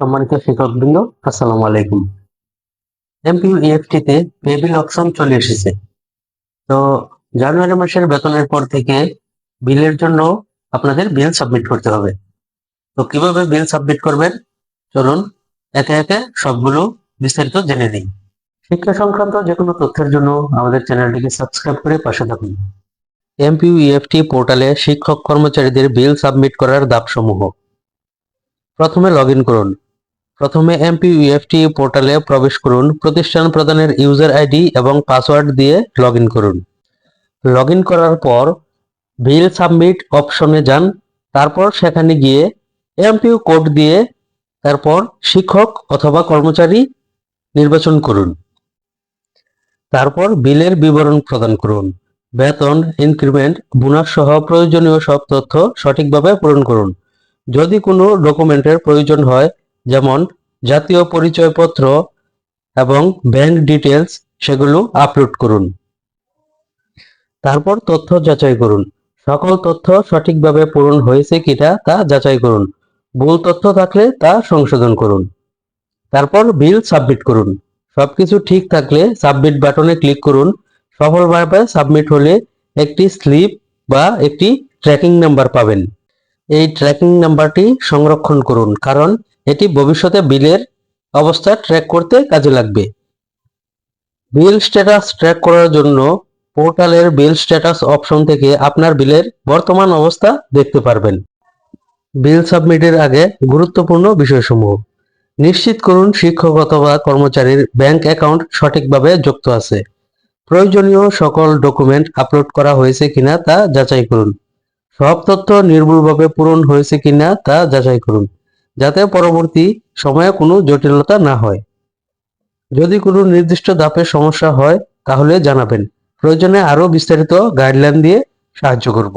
সম্মানিত শিক্ষকবৃন্দ, আসসালামু আলাইকুম। এমপিউ তে পেবিল অপশন চলে এসেছে। তো জানুয়ারি মাসের বেতনের পর থেকে বিলের জন্য আপনাদের বিল সাবমিট করতে হবে। তো কীভাবে বিল সাবমিট করবেন? চলুন একে একে সবগুলো বিস্তারিত জেনে নিই। শিক্ষা সংক্রান্ত যে কোনো তথ্যের জন্য আমাদের চ্যানেলটিকে সাবস্ক্রাইব করে পাশে থাকুন। এমপিউ পোর্টালে শিক্ষক কর্মচারীদের বিল সাবমিট করার ধাপসমূহ। প্রথমে লগ করুন। প্রথমে এমপিউএফটি পোর্টালে প্রবেশ করুন, প্রতিষ্ঠান প্রদানের ইউজার আইডি এবং পাসওয়ার্ড দিয়ে লগ করুন। লগ করার পর বিল সাবমিট অপশনে যান, তারপর সেখানে গিয়ে এমপিউ কোড দিয়ে তারপর শিক্ষক অথবা কর্মচারী নির্বাচন করুন। তারপর বিলের বিবরণ প্রদান করুন। বেতন, ইনক্রিমেন্ট, বোনাস সহ প্রয়োজনীয় সব তথ্য সঠিকভাবে পূরণ করুন। যদি কোনো ডকুমেন্টের প্রয়োজন হয় যেমন জাতীয় পরিচয়পত্র এবং ব্যাংক ডিটেলস সেগুলো আপলোড করুন। তারপর তথ্য যাচাই করুন। সকল তথ্য সঠিকভাবে পূরণ হয়েছে কিনা তা যাচাই করুন। ভুল তথ্য থাকলে তা সংশোধন করুন। তারপর বিল সাবমিট করুন। সবকিছু ঠিক থাকলে সাবমিট বাটনে ক্লিক করুন। সফলভাবে সাবমিট হলে একটি স্লিপ বা একটি ট্র্যাকিং নাম্বার পাবেন। এই ট্র্যাকিং নাম্বারটি সংরক্ষণ করুন। কারণ এটি ভবিষ্যতে বিলের অবস্থা ট্র্যাক করতে কাজে লাগবে। বিল স্ট্যাটাস ট্র্যাক করার জন্য পোর্টালের বিল স্ট্যাটাস অপশন থেকে আপনার বিলের বর্তমান অবস্থা দেখতে পারবেন। বিল সাবমিটের আগে গুরুত্বপূর্ণ বিষয়সমূহ। নিশ্চিত করুন শিক্ষক অথবা কর্মচারীর ব্যাংক অ্যাকাউন্ট সঠিকভাবে যুক্ত আছে। প্রয়োজনীয় সকল ডকুমেন্ট আপলোড করা হয়েছে কিনা তা যাচাই করুন। সব তথ্য নির্ভুলভাবে পূরণ হয়েছে কিনা তা যাচাই করুন। যাতে পরবর্তী সময়ে কোনো জটিলতা না হয়। যদি কোনো নির্দিষ্ট ধাপে সমস্যা হয়, তাহলে জানাবেন। প্রয়োজনে আরও বিস্তারিত গাইডলাইন দিয়ে সাহায্য করব।